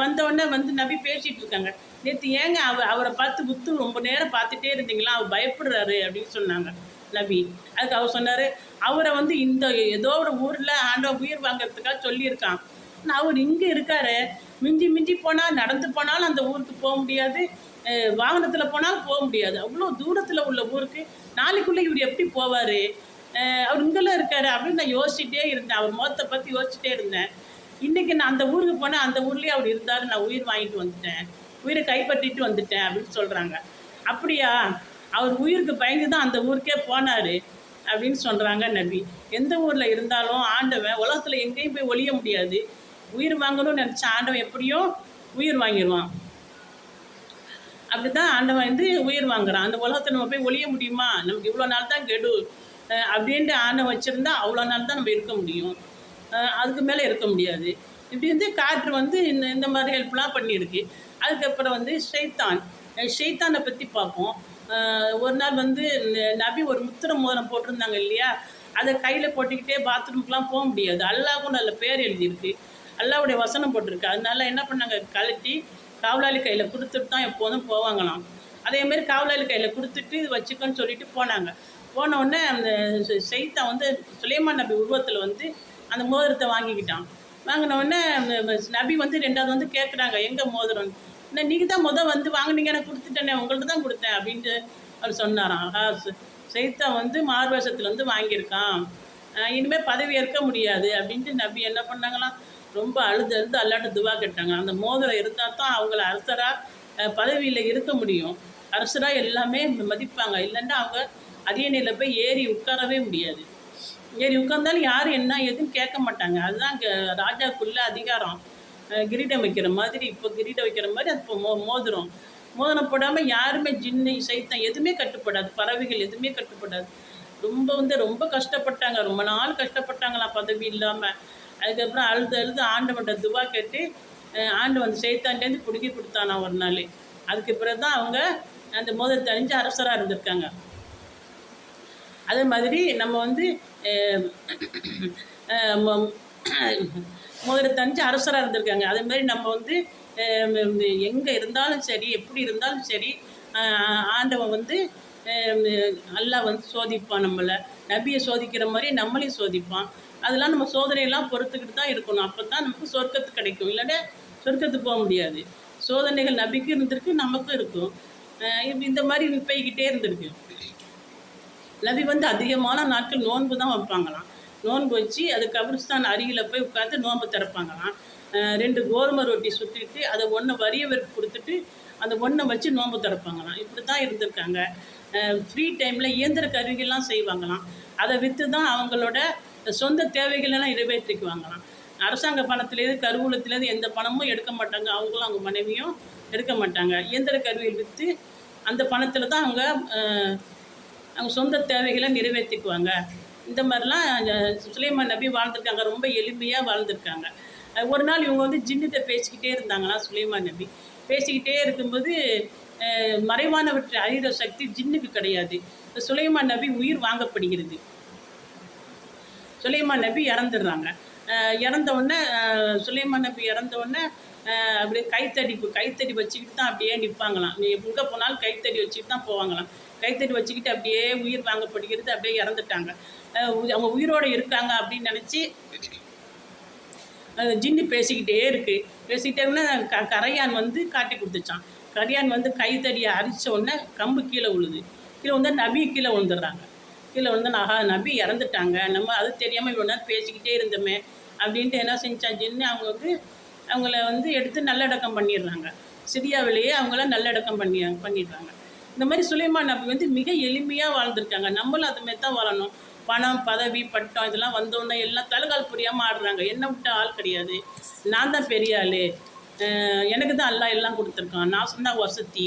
வந்தவுடனே வந்து நபி பேசிகிட்டு இருக்காங்க. நேற்று ஏங்க அவ அவரை பார்த்து புத்து ரொம்ப நேரம் பார்த்துட்டே இருந்தீங்களா? அவர் பயப்படுறாரு அப்படின்னு சொன்னாங்க நபி. அதுக்கு அவர் சொன்னார் அவரை வந்து இந்த ஏதோ ஒரு ஊரில் ஆண்டவன் உயிர் வாங்கிறதுக்காக சொல்லியிருக்கான். ஆனால் அவர் இங்கே இருக்காரு. மிஞ்சி மிஞ்சி போனால் நடந்து போனாலும் அந்த ஊருக்கு போக முடியாது. வாகனத்தில் போனாலும் போக முடியாது. அவ்வளோ தூரத்தில் உள்ள ஊருக்கு. நாளைக்குள்ளே இவர் எப்படி போவார்? அவர் இங்கெல்லாம் இருக்காரு அப்படின்னு நான் யோசிச்சுட்டே இருந்தேன். அவர் முகத்தை பற்றி யோசிச்சுட்டே இருந்தேன். இன்றைக்கி நான் அந்த ஊருக்கு போனேன். அந்த ஊர்லேயே அவர் இருந்தார். நான் உயிர் வாங்கிட்டு வந்துட்டேன். உயிரை கைப்பற்றிட்டு வந்துட்டேன் அப்படின்னு சொல்கிறாங்க அப்படியா? அவர் உயிருக்கு பயந்து தான் அந்த ஊருக்கே போனார் அப்படின்னு சொல்கிறாங்க நபி. எந்த ஊரில் இருந்தாலும் ஆண்டவன் உலகத்தில் எங்கேயும் போய் ஒழிய முடியாது. உயிர் வாங்கணும்னு நினச்ச ஆண்டவன் எப்படியோ உயிர் வாங்கிடுவான். அப்படி தான் ஆண்டவன் வந்து உயிர் வாங்குறான். அந்த உலகத்தை நம்ம போய் ஒழிய முடியுமா? நமக்கு இவ்வளோ நாள் தான் கெடு. அஹ் அப்படின்ட்டு ஆண்டவன் வச்சுருந்தா அவ்வளோ நாள் தான் நம்ம இருக்க முடியும். அதுக்கு மேலே இருக்க முடியாது. இப்படி வந்து காற்று வந்து இந்த இந்த மாதிரி ஹெல்ப்லாம் பண்ணியிருக்கு. அதுக்கப்புறம் வந்து ஷைத்தான். அஹ் ஷைத்தானை பற்றி பார்ப்போம். அஹ் ஒரு நாள் வந்து நபி ஒரு முத்திர மோதிரம் போட்டிருந்தாங்க இல்லையா? அதை கையில் போட்டுக்கிட்டே பாத்ரூம்க்குலாம் போக முடியாது. அல்லாஹ்வும் நல்ல பேர் எழுதியிருக்கு. அல்லாவுடைய வசனம் போட்டிருக்கு. அதனால என்ன பண்ணாங்க? கழட்டி காவலாளி கையில் கொடுத்துட்டு தான் எப்போதும் போவாங்களாம். அதேமாரி காவலாளி கையில் கொடுத்துட்டு இது வச்சுக்கோன்னு சொல்லிட்டு போனாங்க. போன உடனே அந்த செய்தா வந்து சுலைமான் நபி உருவத்தில் வந்து அந்த மோதிரத்தை வாங்கிக்கிட்டான். வாங்கின உடனே நபி வந்து ரெண்டாவது வந்து கேட்குறாங்க எங்கே மோதிரம்? என்ன நீங்கள் தான் மொதல் வந்து வாங்குனீங்க எனக்கு கொடுத்துட்டேனே உங்கள்ட்ட தான் கொடுத்தேன் அப்படின்ட்டு அவர் சொன்னாராம். ஆஹா செய்தா வந்து மார்வேஷத்தில் வந்து வாங்கியிருக்கான். இனிமேல் பதவி ஏற்க முடியாது அப்படின்ட்டு நபி என்ன பண்ணாங்களாம்? ரொம்ப அழுது அழுது அல்லாட்ட துவா கேட்டாங்க. அந்த மோதிரம் இருந்தால் தான் அவங்கள அரசராக பதவியில் இருக்க முடியும். அரசராக எல்லாமே மதிப்பாங்க. இல்லைன்னா அவங்க அரியணையில் போய் ஏறி உட்காரவே முடியாது. ஏறி உட்கார்ந்தாலும் யாரும் என்ன எதுவும் கேட்க மாட்டாங்க. அதுதான் ராஜாவுக்குள்ள ராஜாக்குள்ள அதிகாரம். கிரீடம் வைக்கிற மாதிரி இப்போ கிரீடம் வைக்கிற மாதிரி அது இப்போ மோ மோதிரம். மோதிரம் போடாமல் யாருமே ஜின்னு சைத்தம் எதுவுமே கட்டுப்படாது. பறவைகள் எதுவுமே கட்டுப்படாது. ரொம்ப வந்து ரொம்ப கஷ்டப்பட்டாங்க. ரொம்ப நாள் கஷ்டப்பட்டாங்களாம் பதவி இல்லாமல் அதுக்கப்புறம் அழுது அழுது ஆண்டவன்ட்ட துவா கேட்டு ஆண்டவன் ஆண்டு வந்து சைத்தான்டேருந்து பிடுங்கி கொடுத்தானா ஒரு நாள். அதுக்கு பிறகு தான் அவங்க அந்த மோதல் அணிஞ்சு அரசராக இருந்திருக்காங்க. அதே மாதிரி நம்ம வந்து முதல்ல அஹ், அரசராக இருந்திருக்காங்க. அதே மாதிரி நம்ம வந்து எங்கே இருந்தாலும் சரி எப்படி இருந்தாலும் சரி ஆண்டவன் வந்து நல்லா வந்து சோதிப்பான் நம்மளை. நபியை சோதிக்கிற மாதிரி நம்மளையும் சோதிப்பான். அதெல்லாம் நம்ம சோதனையெல்லாம் பொறுத்துக்கிட்டு தான் இருக்கணும். அப்போ தான் நமக்கு சொர்க்கத்து கிடைக்கும். இல்லாட்டி சொர்க்கத்துக்கு போக முடியாது. சோதனைகள் நபிக்கும் இருந்திருக்கு நமக்கும் இருக்கும். இந்த மாதிரி போய்கிட்டே இருந்திருக்கு. நபி வந்து அதிகமான நாட்கள் நோன்பு தான் வைப்பாங்களாம். நோன்பு வச்சு அது கபிரிஸ்தான் அருகில் போய் உட்காந்து நோன்பு திறப்பாங்களாம். ரெண்டு கோதுமை ரொட்டி சுற்றிட்டு அதை ஒன்றை வரியவருக்கு கொடுத்துட்டு அந்த ஒன்றை வச்சு நோன்பு திறப்பாங்களாம். இப்படி தான் இருந்திருக்காங்க ஃப்ரீ டைமில் இயந்திர கருவிகள்லாம் செய்வாங்களாம். அதை விற்று தான் அவங்களோட சொந்த தேவைகளெல்லாம் நிறைவேற்றிக்குவாங்களாம். அரசாங்க பணத்துலேருந்து கருவூலத்திலேருந்து எந்த பணமும் எடுக்க மாட்டாங்க. அவங்களும் அவங்க மனைவியும் எடுக்க மாட்டாங்க. இயந்திர கருவியில் விற்று அந்த பணத்தில் தான் அவங்க அவங்க சொந்த தேவைகளை நிறைவேற்றிக்குவாங்க. இந்த மாதிரிலாம் சுலைமான் நபி வாழ்ந்திருக்காங்க. ரொம்ப எளிமையாக வாழ்ந்திருக்காங்க. ஒரு நாள் இவங்க வந்து ஜின்னுகிட்ட பேசிக்கிட்டே இருந்தாங்களாம் சுலைமான் நபி. பேசிக்கிட்டே இருக்கும்போது மறைவானவற்றை அறிகிற சக்தி ஜின்னுக்கு கிடையாது. சுலைமான் நபி உயிர் வாங்கப்படுகிறது. சுலைமான் நபி இறந்துடுறாங்க. இறந்த உடனே சுலைமான் நபி இறந்த உடனே அப்படியே கைத்தடிப்பு கைத்தடி வச்சுக்கிட்டு தான் அப்படியே நிற்பாங்களாம் நீ எங்கே போனாலும் கைத்தடி வச்சுக்கிட்டு தான் போவாங்களாம். கைத்தடி வச்சுக்கிட்டு அப்படியே உயிர் வாங்கப்படுகிறது அப்படியே இறந்துட்டாங்க. அவங்க உயிரோடு இருக்காங்க அப்படின்னு நினச்சி ஜின்னு பேசிக்கிட்டே இருக்குது பேசிக்கிட்டே உடனே க கரையான் வந்து காட்டி கொடுத்துச்சான் கரையான் வந்து கைத்தடியை அரித்த உடனே கம்பு கீழே விழுது கீழே வந்து நபி கீழே விழுந்துடுறாங்க கீழே வந்து நகா நபி இறந்துட்டாங்க. நம்ம அது தெரியாமல் இவ்வளோ நேரம் பேசிக்கிட்டே இருந்தோமே அப்படின்ட்டு என்ன செஞ்சான் ஜின்னு அவங்க வந்து அவங்கள வந்து எடுத்து நல்லடக்கம் பண்ணிடுறாங்க. சிரியாவிலேயே அவங்கள நல்லடக்கம் பண்ணி பண்ணிடுறாங்க. இந்த மாதிரி சுலைமான் நபி வந்து மிக எளிமையாக வாழ்ந்துருக்காங்க. நம்மளும் அது தான் வாழணும். பணம் பதவி பட்டம் இதெல்லாம் வந்தோடனே எல்லாம் தலகால் புரியாமல் ஆடுறாங்க. என்னை விட்டு ஆள் கிடையாது. நான் தான் பெரிய ஆள். எனக்கு தான் எல்லாம் எல்லாம் கொடுத்துருக்கான். நான் சொன்னால் வசதி.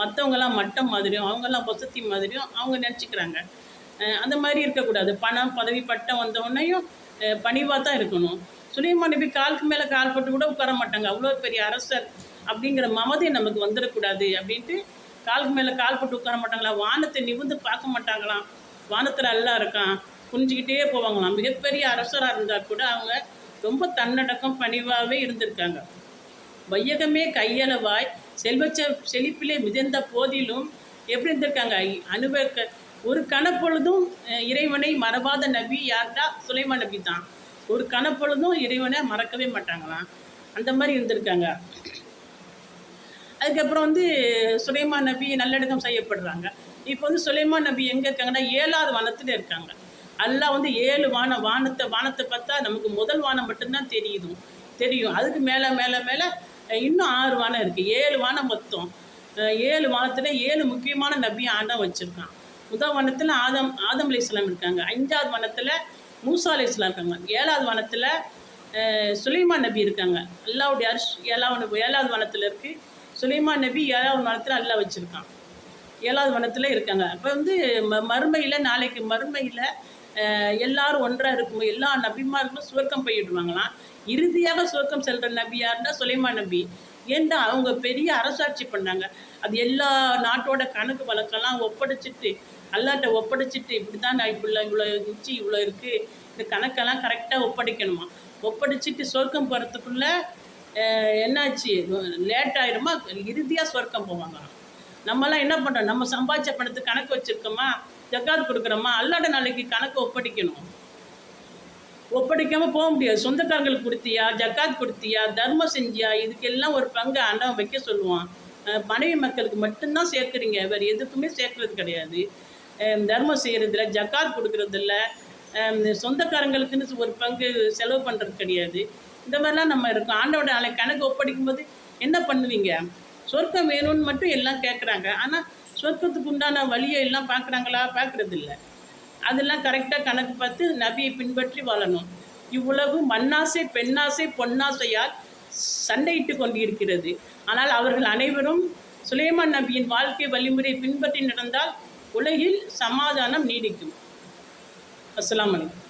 மற்றவங்கெல்லாம் மட்டம் மாதிரியும் அவங்கெல்லாம் வசதி மாதிரியும் அவங்க நினச்சிக்கிறாங்க. அந்த மாதிரி இருக்கக்கூடாது. பணம் பதவி பட்டம் வந்தோடனையும் பணிவாக தான் இருக்கணும். சுலைமான் நபி காலுக்கு மேலே கால் போட்டு கூட உட்கார மாட்டாங்க. அவ்வளோ பெரிய அரசர் அப்படிங்கிற மமதை நமக்கு வந்துடக்கூடாது அப்படின்ட்டு காலுக்கு மேலே கால் போட்டு உட்கார மாட்டாங்களா? வானத்தை நிமிந்து பார்க்க மாட்டாங்களாம் வானத்தில் அல்லா இருக்கான். புரிஞ்சுக்கிட்டே போவாங்களாம். மிகப்பெரிய அரசராக இருந்தால் கூட அவங்க ரொம்ப தன்னடக்கம் பணிவாகவே இருந்திருக்காங்க. வையகமே கையளவாய் செல்வச்ச செழிப்பிலே மிதந்த போதிலும் எப்படி இருந்திருக்காங்க? அனுபவ ஒரு கணப்பொழுதும் இறைவனை மறவாத நபி யார்டா சுலைமா நபி தான். ஒரு கணப்பொழுதும் இறைவனை மறக்கவே மாட்டாங்களாம். அந்த மாதிரி இருந்திருக்காங்க. அதுக்கப்புறம் வந்து சுலைமா நபி நல்லடக்கம் செய்யப்படுறாங்க. இப்போ வந்து சுலைமான் நபி எங்கே இருக்காங்கன்னா ஏழாவது வானத்தில் இருக்காங்க. எல்லாம் வந்து ஏழு வானம் வானத்தை வானத்தை பார்த்தா நமக்கு முதல் வானம் மட்டும்தான் தெரியுது தெரியும். அதுக்கு மேலே மேலே மேலே இன்னும் ஆறு வானம் இருக்குது ஏழு வானம் மொத்தம். ஏழு வானத்தில் ஏழு முக்கியமான நபி ஆண்டா வச்சுருக்கான். முதல் வனத்தில் ஆதம் ஆதம் அலி இஸ்லாம் இருக்காங்க. அஞ்சாவது வனத்தில் மூசா அலி இஸ்லாம் இருக்காங்க. ஏழாவது வனத்தில் சுலைமான் நபி இருக்காங்க. அல்லாவுடைய அரிஷ் ஏழாவது ஏழாவது வனத்தில் இருக்குது சுலைமான் நபி ஏழாவது வனத்தில் அல்லாஹ் வச்சுருக்கான். ஏழாவது வனத்தில் இருக்காங்க. அப்போ வந்து ம மறுமையில் நாளைக்கு மறுமையில் எல்லாரும் ஒன்றாக இருக்கும் எல்லா நபிமார்களும் சுவர்க்கம் போயிடுவாங்களாம். இறுதியாக சுவர்க்கம் செல்கிற நபி யாருன்னா சுலைமான் நபி. ஏன்டா அவங்க பெரிய அரசாட்சி பண்ணாங்க. அது எல்லா நாட்டோட கணக்கு வழக்கெல்லாம் ஒப்படைச்சிட்டு அல்லாட்ட ஒப்படைச்சிட்டு இப்படி தான் நான் இவ்வளோ இவ்வளோ இருந்துச்சு இவ்வளோ இருக்குது இந்த கணக்கெல்லாம் கரெக்டாக ஒப்படைக்கணுமா? ஒப்படைச்சிட்டு சொர்க்கம் போகிறதுக்குள்ளே என்னாச்சு? லேட் ஆயிருமா? இறுதியாக சொர்க்கம் போவாங்க. நம்மலாம் என்ன பண்ணுறோம் நம்ம சம்பாதிச்ச பணத்துக்கு கணக்கு வச்சுருக்கோமா? ஜக்காத் கொடுக்குறோமா? அல்லாட்ட நாளைக்கு கணக்கு ஒப்படைக்கணும். ஒப்படைக்காமல் போக முடியாது. சொந்தக்காரங்களுக்கு கொடுத்தியா? ஜக்காத் கொடுத்தியா? தர்மம் செஞ்சியா? இதுக்கெல்லாம் ஒரு பங்கு ஆண்டவன் வைக்க சொல்லுவான். மனைவி மக்களுக்கு மட்டும்தான் சேர்க்குறீங்க. வேறு எதுக்குமே சேர்க்கறது கிடையாது. தர்மம் செய்கிறதில்ல ஜக்காத் கொடுக்குறதில்ல. சொந்தக்காரங்களுக்குன்னு ஒரு பங்கு செலவு பண்ணுறது கிடையாது. இந்த மாதிரிலாம் நம்ம இருக்கோம். ஆண்டோட நாளை கணக்கு ஒப்படைக்கும் போது என்ன பண்ணுவீங்க? சொர்க்கம் வேணும்னு மட்டும் எல்லாம் கேட்குறாங்க ஆனால் சொர்க்கத்துக்கு உண்டான வழியை எல்லாம் பார்க்குறாங்களா பார்க்குறதில்ல அதெல்லாம் கரெக்டாக கணக்கு பார்த்து நபியை பின்பற்றி வாழணும். இவ்வளவு மண்ணாசை பெண்ணாசை பொன்னாசையால் சண்டையிட்டு கொண்டிருக்கிறது. ஆனால் அவர்கள் அனைவரும் சுலைமான் நபியின் வாழ்க்கை வழிமுறையை பின்பற்றி நடந்தால் உலகில் சமாதானம் நீடிக்கும். அஸ்லாம் அலைக்கும்.